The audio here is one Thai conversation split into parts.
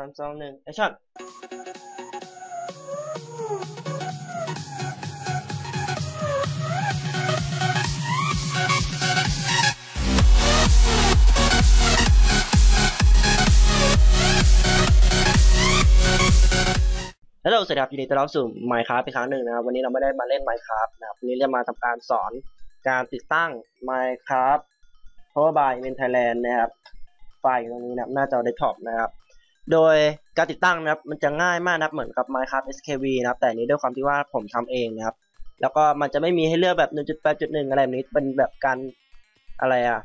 ามสองหนึ่งแอคชั่นฮัลโหลสวัสดีครับยินดีต้อนรับสู่ Minecraft อีกครั้งหนึ่งนะครับ วันนี้เราไม่ได้มาเล่น Minecraft นะครับ วันนี้จะมาทำการสอนการติดตั้ง Minecraft Power by i n Thailand นะครับ ไฟล์อยู่ตรงนี้นะครับ หน้าจอเดสก์ท็อปนะครับ โดยการติดตั้งนะครับมันจะง่ายมากนะครับเหมือนกับ Minecraft SKV นะครับแต่นี้ด้วยความที่ว่าผมทำเองนะครับ แล้วก็มันจะไม่มีให้เลือกแบบ 1.8.1 อะไรแบบนี้เป็นแบบการอะไรอะ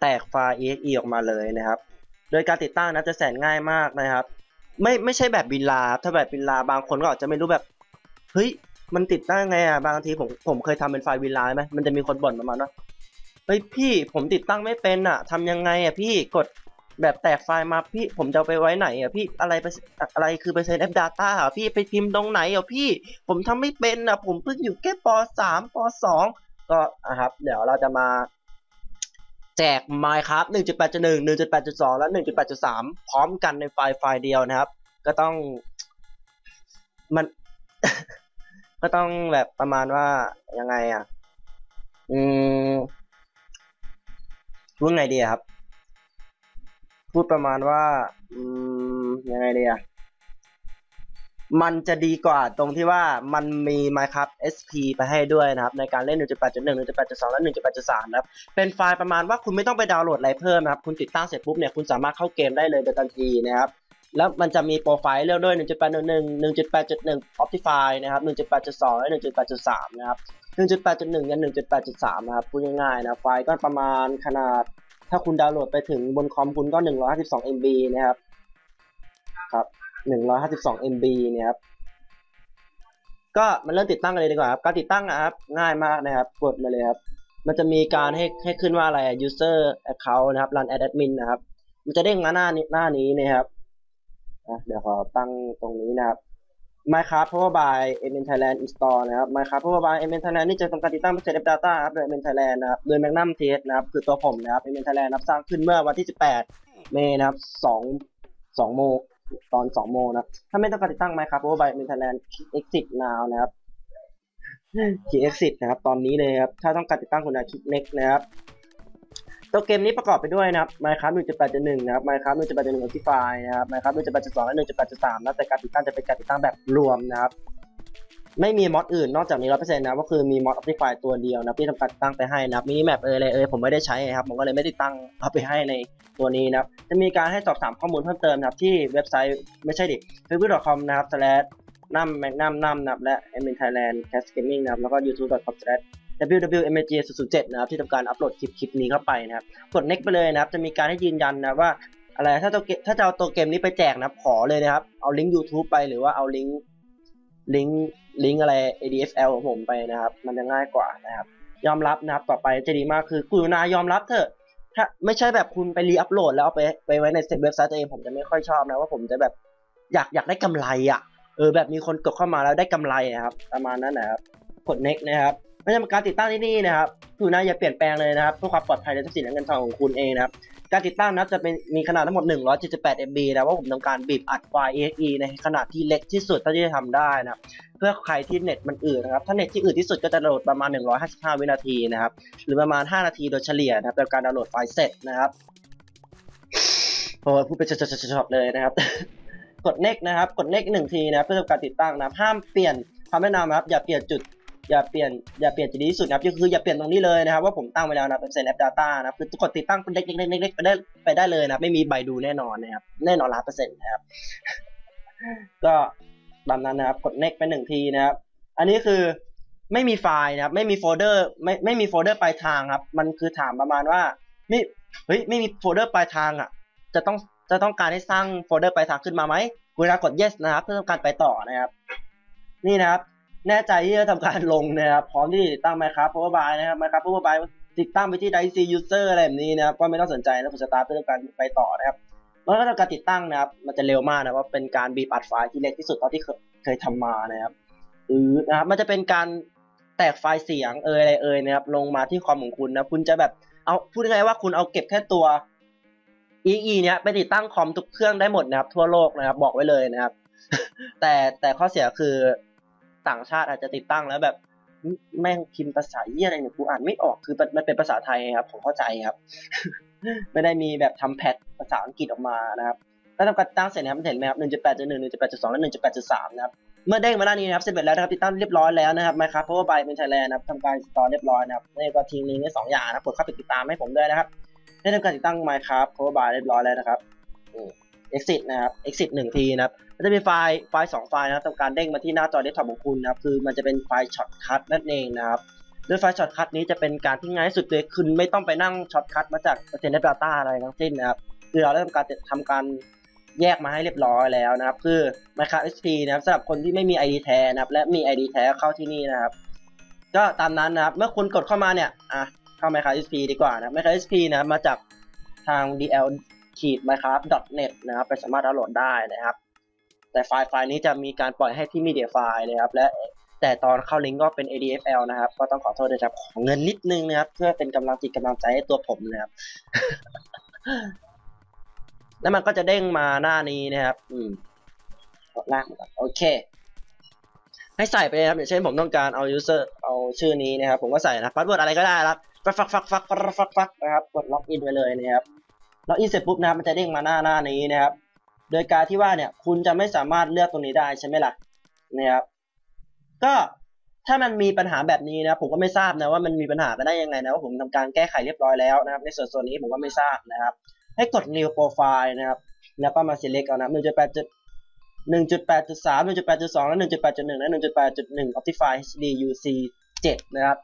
แตกไฟล์ exe ออกมาเลยนะครับ โดยการติดตั้งนะจะแสนง่ายมากนะครับ ไม่ไม่ใช่แบบบินลาถ้าแบบบินลาบางคนก็อาจจะไม่รู้แบบเฮ้ยมันติดตั้งไงอะบางทีผมผมเคยทำเป็นไฟล์บินลาไหมมันจะมีคนบ่นประมาณว่าเฮ้ยพี่ผมติดตั้งไม่เป็นอะทำยังไงอะพี่กด แบบแตกไฟล์มาพี่ผมจะเอาไปไว้ไหนอะพี่อะไรไปอะไรคือเปอร์เซ็นต์ F data อะพี่ไปพิมพ์ตรงไหนอะพี่ ผมทำไม่เป็นอะ ผมเพิ่งอยู่แค่ปสามปสองก็อะครับ เดี๋ยวเราจะมาแจก Minecraft 1.8.1 1.8.2 และ 1.8.3 พร้อมกันในไฟล์ไฟล์เดียวนะครับ ก็ต้องมัน ก็ต้องแบบประมาณว่ายังไงอะ อืมพูดไงดีครับ พูดประมาณว่า อืมยังไงดีอะมันจะดีกว่าตรงที่ว่ามันมี Minecraft SP ไปให้ด้วยนะครับ ในการเล่น 1.8.1 1.8.2 และ 1.8.3 นะครับ เป็นไฟล์ประมาณว่าคุณไม่ต้องไปดาวน์โหลดอะไรเพิ่มนะครับ คุณติดตั้งเสร็จปุ๊บเนี่ยคุณสามารถเข้าเกมได้เลยโดยทันทีนะครับ แล้วมันจะมีโปรไฟล์เลือกด้วย 1.8.1 1.8.1 Optify นะครับ 1.8.2 และ 1.8.3 นะครับ 1.8.1 ยัน 1.8.3 นะครับพูดง่ายๆนะไฟล์ก็ประมาณขนาด ถ้าคุณดาวน์โหลดไปถึงบนคอมคุณก็ 152 MB นะครับ ครับ 152 MB เนี่ยครับ ก็มาเริ่มติดตั้งกันเลยดีกว่าครับการติดตั้งนะครับ ง่ายมากนะครับ กดมาเลยครับ มันจะมีการให้ให้ขึ้นว่าอะไร user account นะครับ run as admin นะครับ มันจะเด้งมาหน้านี้หน้านี้นะครับเดี๋ยวขอตั้งตรงนี้นะครับ Minecraft Power by MN Thailand Install นะครับ Minecraft Power by MN Thailand นี่จะทำการติดตั้ง Set F Data ครับโดย MN Thailand นะครับโดย Magnum TS นะครับ คือตัวผมนะครับ MN Thailand นะครับสร้างขึ้นเมื่อวันที่ 18 เมษายนนะครับ2 2โมงตอน 2 โมงนะถ้าไม่ต้องการติดตั้ง Minecraft Power by MN Thailand Exit now นะครับคลิก exit นะครับ ตอนนี้เลยครับ ถ้าต้องการติดตั้งคุณจะคลิก next นะครับ ตัวเกมนี้ประกอบไปด้วยนะครับ Minecraft 1.8.1 นะครับ Minecraft 1.8.1 Optify นะครับ Minecraft 1.8.2 และ 1.8.3 นะแต่การติดตั้งจะเป็นการติดตั้งแบบรวมนะครับ ไม่มีมอดอื่นนอกจากนี้100%นะก็คือมีมอด Optify ตัวเดียวนะที่ทำการติดตั้งไปให้นะครับมินิแมปเอออะไรเออผมไม่ได้ใช้นะครับผมก็เลยไม่ติดตั้งเอาไปให้ในตัวนี้นะครับ จะมีการให้สอบถามข้อมูลเพิ่มเติมนะครับที่เว็บไซต์ไม่ใช่ดิ facebook.com นะครับ slash นัมแมกนัมนัมนะครับและ m n Thailand Cast Gaming นะครับแล้วก็ youtube.com slash wwmg 007นะครับที่ทำการอัปโหลดคลิปคลิปนี้เข้าไปนะครับกด next ไปเลยนะครับ จะมีการให้ยืนยันนะว่าอะไรถ้าตัวถ้าจะเอาตัวเกมนี้ไปแจกนะขอเลยนะครับ เอาลิงก์ YouTube ไปหรือว่าเอาลิงก์ลิงก์ลิงก์อะไร ADSL ของผมไปนะครับ มันจะง่ายกว่านะครับ ยอมรับนะครับต่อไปจะดีมากคือกุณายอมรับเถอะ ถ้าไม่ใช่แบบคุณไปรีอัปโหลดแล้วเอาไปไปไว้ในเว็บไซต์ตัวเองผมจะไม่ค่อยชอบนะว่าผมจะแบบอยากอยากได้กำไรอะเออแบบมีคนกดเข้ามาแล้วได้กำไรนะครับ ประมาณนั้นนะครับกด next นะครับ ไม่ใช่การติดตั้งที่นี่นะครับคือนะอย่าเปลี่ยนแปลงเลยนะครับเพื่อความปลอดภัยในทรัพย์สินและเงินทองของคุณเองนะครับการติดตั้งนะจะเป็นมีขนาดทั้งหมด 178 MB นะว่าผมทำการบีบอัดไฟล์ exe ในขนาดที่เล็กที่สุดเท่าที่จะทำได้นะครับเพื่อใครที่เน็ตมันอืดนะครับ ถ้าเน็ตที่อืดที่สุดก็จะโหลดประมาณ 155 วินาทีนะครับหรือประมาณ 5 นาทีโดยเฉลี่ยนะครับในการดาวน์โหลดไฟล์เสร็จนะครับโอ้พูดไปจดๆๆเลยนะครับ กด next นะครับ กด next หนึ่งทีนะเพื่อทำการติดตั้งนะห้ามเปลี่ยนคำแนะนำนะครับอย่าเปลี่ยนจุด อย่าเปลี่ยนอย่าเปลี่ยนจุดดีที่สุดนะครับก็คืออย่าเปลี่ยนตรงนี้เลยนะครับว่าผมตั้งไว้แล้วนะเป็นเซนแอปดาต้านะครับคือกดติดตั้งเป็นเล็กๆๆๆไปได้ไปได้เลยนะไม่มีใบดูแน่นอนนะครับแน่นอนร้อยเปอร์เซ็นต์นะครับก็ตามนั้นนะครับกด next ไปหนึ่งทีนะครับ อันนี้คือไม่มีไฟล์นะครับ ไม่มีโฟลเดอร์ไม่ไม่มีโฟลเดอร์ปลายทางครับ มันคือถามประมาณว่าไม่เฮ้ยไม่มีโฟลเดอร์ปลายทางอะ จะต้องจะต้องการให้สร้างโฟลเดอร์ปลายทางขึ้นมาไหมเวลากด yes นะครับ เพื่อทำการไปต่อนะครับ นี่นะครับ แน่ใจที่จะทำการลงนะครับพร้อมที่ติดตั้ง Minecraft Power BI นะครับ Minecraft Power BI ติดตั้งไปที่ DIC User อะไรแบบนี้นะครับก็ไม่ต้องสนใจนะผมสตาร์ทเพื่อการไปต่อนะครับมันก็ทำการติดตั้งนะครับ มันจะเร็วมากนะว่าเป็นการบีบอัดไฟล์ที่เล็กที่สุดเท่าที่เคยทำมานะครับหรือนะครับมันจะเป็นการแตกไฟล์เสียงเอยอะไรเอยนะครับลงมาที่คอมของคุณนะคุณจะแบบเอาพูดง่ายๆว่าคุณเอาเก็บแค่ตัว EE เนี้ยไปติดตั้งคอมทุกเครื่องได้หมดนะครับทั่วโลกนะครับบอกไว้เลยนะครับ แต่แต่ข้อเสียคือ ต่างชาติอาจจะติดตั้งแล้วแบบแม่งพิมพ์ภาษาเยี่ยอะไรเนี่ยกูอ่านไม่ออกคือมันเป็นภาษาไทยครับผมเข้าใจครับ ไม่ได้มีแบบทำแพทภาษาอังกฤษออกมานะครับแล้วทำการติดตั้งเสร็จนะครับเห็นไหมครับ1.8.1 1.8.2และ1.8.3นะครับเมื่อเด้งมาด้านนี้นะครับเสร็จแล้วนะครับติดตั้งเรียบร้อยแล้วนะครับไมครับเพราะว่าใบเป็นไทยแลนด์นะครับทำการสตอร์เรียบร้อยนะครับนี่ก็ทิ้งลิงก์ไว้สองอย่างนะครับกดเข้าไปติดตามให้ผมด้วยนะครับได้ทำการติดตั้ง Minecraft Power BI เรียบร้อยแล้วนะครับ exit นะครับ exit หนึ่งทีนะครับมันจะมีไฟล์ไฟล์สองไฟล์นะครับทำการเด้งมาที่หน้าจอเดสก์ท็อปของคุณนะครับคือมันจะเป็นไฟล์ช็อตคัทนั่นเองนะครับโดยไฟล์ช็อตคัทนี้จะเป็นการที่ง่ายที่สุดเลยคุณไม่ต้องไปนั่งช็อตคัทมาจากเปอร์เซ็นต์ data อะไรทั้งสิ้นนะครับคือเราได้ทำการทำการแยกมาให้เรียบร้อยแล้วนะครับ คือ Minecraft SP นะครับสำหรับคนที่ไม่มี ID แท้นะครับ และมี ID แท้เข้าที่นี่นะครับ ก็ตามนั้นนะครับ เมื่อคุณกดเข้ามาเนี่ย อะ เข้า Minecraft SP ดีกว่านะ Minecraft SP นะครับมาจากทาง DL ขีด minecraft.net นะครับไปสามารถดาวน์โหลดได้นะครับ แต่ไฟล์ไฟล์นี้จะมีการปล่อยให้ที่ media file นะครับและแต่ตอนเข้าลิงก์ก็เป็น ADFL นะครับ ก็ต้องขอโทษด้วยครับ ขอเงินนิดนึงนะครับ เพื่อเป็นกำลังจิตกำลังใจให้ตัวผมนะครับ แล้วมันก็จะเด้งมาหน้านี้นะครับ อืมกดลากก่อนโอเค ให้ใส่ไปเลยครับ อย่างเช่นผมต้องการเอา user เอาชื่อนี้นะครับ ผมก็ใส่นะพาสเวิร์ดอะไรก็ได้ครับฟักฟักฟักฟักฟักฟักฟักนะครับ กดล็อกอินไปเลยนะครับ ล็อกอินเสร็จปุ๊บนะครับมันจะเด้งมาหน้าหน้านี้นะครับ โดยการที่ว่าเนี่ยคุณจะไม่สามารถเลือกตรงนี้ได้ใช่ไหมล่ะนะครับก็ถ้ามันมีปัญหาแบบนี้นะผมก็ไม่ทราบนะว่ามันมีปัญหาไปได้ยังไงนะว่าผมทำการแก้ไขเรียบร้อยแล้วนะครับ ในส่วนส่วนนี้ผมก็ไม่ทราบนะครับ ให้กด new profile นะครับ แล้วก็มา select เอานะ1.8 1.8.3 1.8.2และ1.8.1และ1.8.1 Optify HD UC 7นะครับ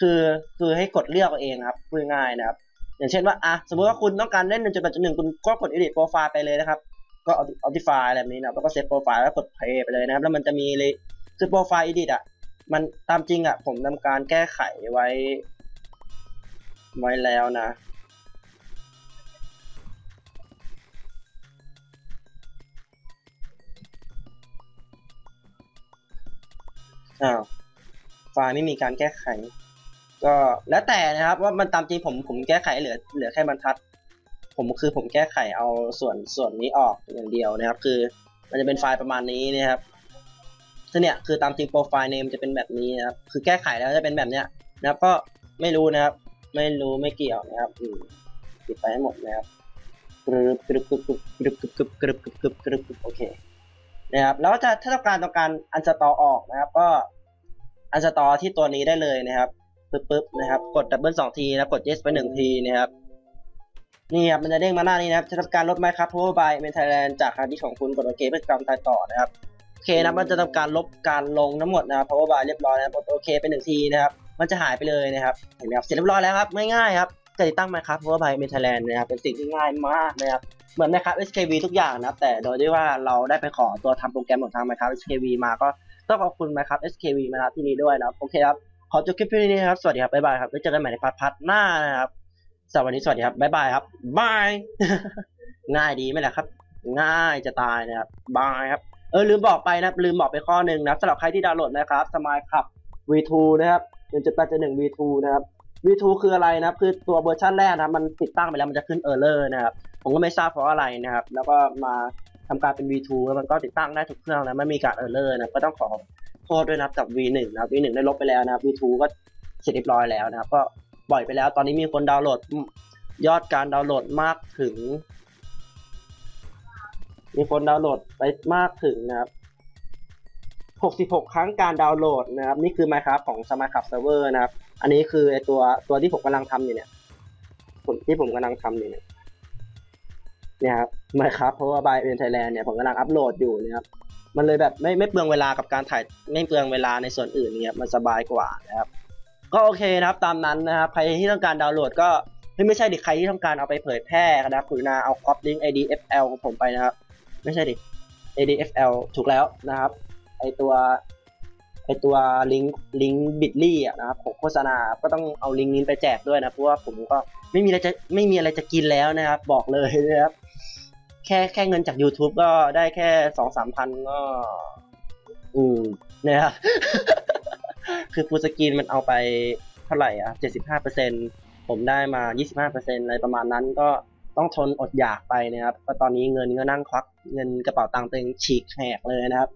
คือคือให้กดเลือกเอาเองครับพูดง่ายนะครับ อย่างเช่นว่าอะสมมติว่าคุณต้องการเล่น1.8.1คุณก็กด edit profile ไปเลยนะครับ ก็ Optify แบบนี้นะแล้วก็ set profile แล้วกด play ไปเลยนะครับ แล้วมันจะมีเลยคือ profile edit อะ มันตามจริงอะ ผมทำการแก้ไขไว้ ไว้แล้วนะอ้าวไฟล์ไม่มีการแก้ไข ก็แล้วแต่นะครับว่ามันตามจริงผมผมแก้ไขเหลือเหลือแค่บรรทัด ผมคือผมแก้ไขเอาส่วนส่วนนี้ออกอย่างเดียวนะครับ คือมันจะเป็นไฟล์ประมาณนี้นะครับซึ่งเนี่ยคือตามจริงโปรไฟล์เนมจะเป็นแบบนี้นะครับคือแก้ไขแล้วจะเป็นแบบเนี้ยนะครับก็ไม่รู้นะครับ ไม่รู้ไม่เกี่ยวนะครับอืมปิดไปให้หมดนะครับกรึบกรึบกรึบกรึบกรึบกรึบกรึบกรึบกรึบกรึบโอเคนะครับแล้วจะถ้าต้องการต้องการอันสตอออกนะครับ ก็อันสตอที่ตัวนี้ได้เลยนะครับ ปึ๊บปึ๊บนะครับ กดดับเบิลสองทีนะ กด yes ไปหนึ่งทีนะครับ นี่ครับ มันจะเด้งมาหน้านี้นะครับ จะทำการลบไหมครับเพราะว่าบายเมนไทยแลนด์จากฮาร์ดดิสของคุณ กดโอเคเพื่อกำตายต่อนะครับ โอเคนะ มันจะทำการลบการลงทั้งหมดนะครับเพราะว่าบายเรียบร้อยนะครับ กดโอเคไปหนึ่งทีนะครับ มันจะหายไปเลยนะครับ เห็นไหมครับ เสร็จเรียบร้อยแล้วครับง่ายๆครับจะติดตั้งไหมครับเพราะว่าบายเมนไทยแลนด์นะครับ เป็นสิ่งที่ง่ายมากนะครับเหมือนนะครับ SKV ทุกอย่างนะครับ แต่โดยที่ว่าเราได้ไปขอตัวทำโปรแกรมของทาง Minecraft SKV มาก็ต้องขอบคุณ Minecraft SKV มาณที่นี้ด้วยนะครับ โอเคครับ ขอจบคลิปนี้นะครับ สวัสดีครับ บ๊ายบายครับไว้เจอกันใหม่ในพาร์ทพาร์ทหน้านะครับสวัสดีสวัสดีครับ บ๊ายบายครับบาย ง่ายดีไหมล่ะครับ ง่ายจะตายนะครับบายครับ เออลืมบอกไปนะลืมบอกไปข้อหนึ่งนะครับสำหรับใครที่ดาวน์โหลดนะครับสมายครับ V2 นะครับ1.8.1 V2 นะครับ V2 คืออะไรนะคือตัวเวอร์ชันแรกนะมันติดตั้งไปแล้วมันจะขึ้น Error นะครับ ผมก็ไม่ทราบเพราะอะไรนะครับ แล้วก็มาทำการเป็น V2 แล้วมันก็ติดตั้งได้ทุกเครื่องนะไม่มีการ Error นะก็ต้องขอ โทษด้วยนะครับกับ V1 นะ V1 ได้ลบไปแล้วนะ V2 ก็เสร็จเรียบร้อยแล้วนะก็ปล่อยไปแล้ว ตอนนี้มีคนดาวน์โหลดยอดการดาวน์โหลดมากถึง มีคนดาวน์โหลดไปมากถึงนะครับ66 ครั้งการดาวน์โหลดนะครับ นี่คือ Minecraft ของ Minecraft Server นะครับ อันนี้คือไอตัวตัวที่ผมกำลังทำอยู่เนี่ยผมที่ผมกำลังทำอยู่เนี่ยเนี่ยครับ Minecraft เพราะว่า by in Thailand เนี่ยผมกำลังอัปโหลดอยู่นะครับ มันเลยแบบไม่ไม่เปลืองเวลากับการถ่ายไม่เปลืองเวลาในส่วนอื่นเนี่ยมันสบายกว่านะครับก็โอเคนะครับตามนั้นนะครับใครที่ต้องการดาวน์โหลดก็ไม่ใช่ดิใครที่ต้องการเอาไปเผยแพร่นะครับคุณนาเอา copy link ADFL ของผมไปนะครับ ไม่ใช่ดิ ADFL ถูกแล้วนะครับไอตัวไอตัวลิงก์ลิงก์บิตลี่อะนะครับของโฆษณาก็ต้องเอาลิงก์นี้ไปแจกด้วยนะเพราะว่าผมก็ไม่มีอะไรจะไม่มีอะไรจะกินแล้วนะครับ บอกเลยนะครับ แค่แค่เงินจาก YouTube ก็ได้แค่สองสามพันก็ อืมเนะครับคือฟูสกินมันเอาไปเท่าไหร่อะเจ็ดสิบห้าเปอร์เซ็นผมได้มายี่สิบห้าเปอร์เซ็นอะไรประมาณนั้นก็ต้องทนอดอยากไปนะครับก็ตอนนี้เงินก็นั่งควักเงินกระเป๋าตังค์ตัวเองฉีกแหกเลยนะครับ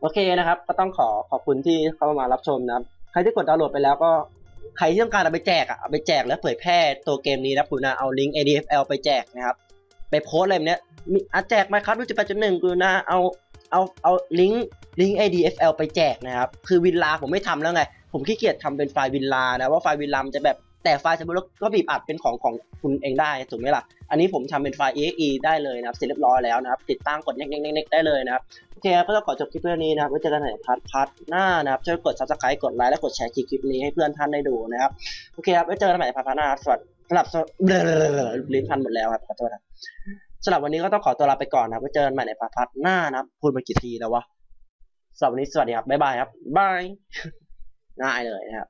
โอเคนะครับ ก็ต้องขอขอบคุณที่เข้ามารับชมนะครับ ใครที่กดดาวน์โหลดไปแล้วก็ใครที่ต้องการเอาไปแจกอะเอาไปแจกแล้วเผยแพร่ตัวเกมนี้นะคุณนะเอาลิงก์ ADFL ไปแจกนะครับ ไปโพสอะไรแบบเนี้ยมีอะแจกไหมครับรู้จุดแปดจุดหนึ่งคุณนะเอาเอาเอาลิงก์ลิงก์ ADFL ไปแจกนะครับ คือวินลาผมไม่ทำแล้วไง ผมขี้เกียจทำเป็นไฟล์วินลานะว่าไฟล์วินลามจะแบบแต่ไฟล์สมมติก็บีบอัดเป็นของของคุณเองได้ถูกไหมล่ะ อันนี้ผมทำเป็นไฟล์ exe ได้เลยนะครับ เสร็จเรียบร้อยแล้วนะครับ ติดตั้งกดเน็กๆๆๆได้เลยนะครับ โอเคครับก็ต้องขอจบคลิปเรื่องนี้นะครับไว้เจอกันในพาร์ทพาร์ทหน้านะครับ ช่วยกด subscribe กดไลค์และกดแชร์คลิปนี้ให้เพื่อนท่านได้ดูนะครับ โอเคครับไว้เจอกันใหม่ในพาร์ทพาร์ทหน้าสวัสดี สำหรับลิ้นพันหมดแล้วครับขอโทษครับสำหรับวันนี้ก็ต้องขอตัวลาไปก่อนนะไว้เจอกันใหม่ในพาร์ทหน้านะพูดมากี่ทีแล้ววะสำหรับวันนี้สวัสดีครับบ๊ายบายครับบายง่ายเลยนะครับ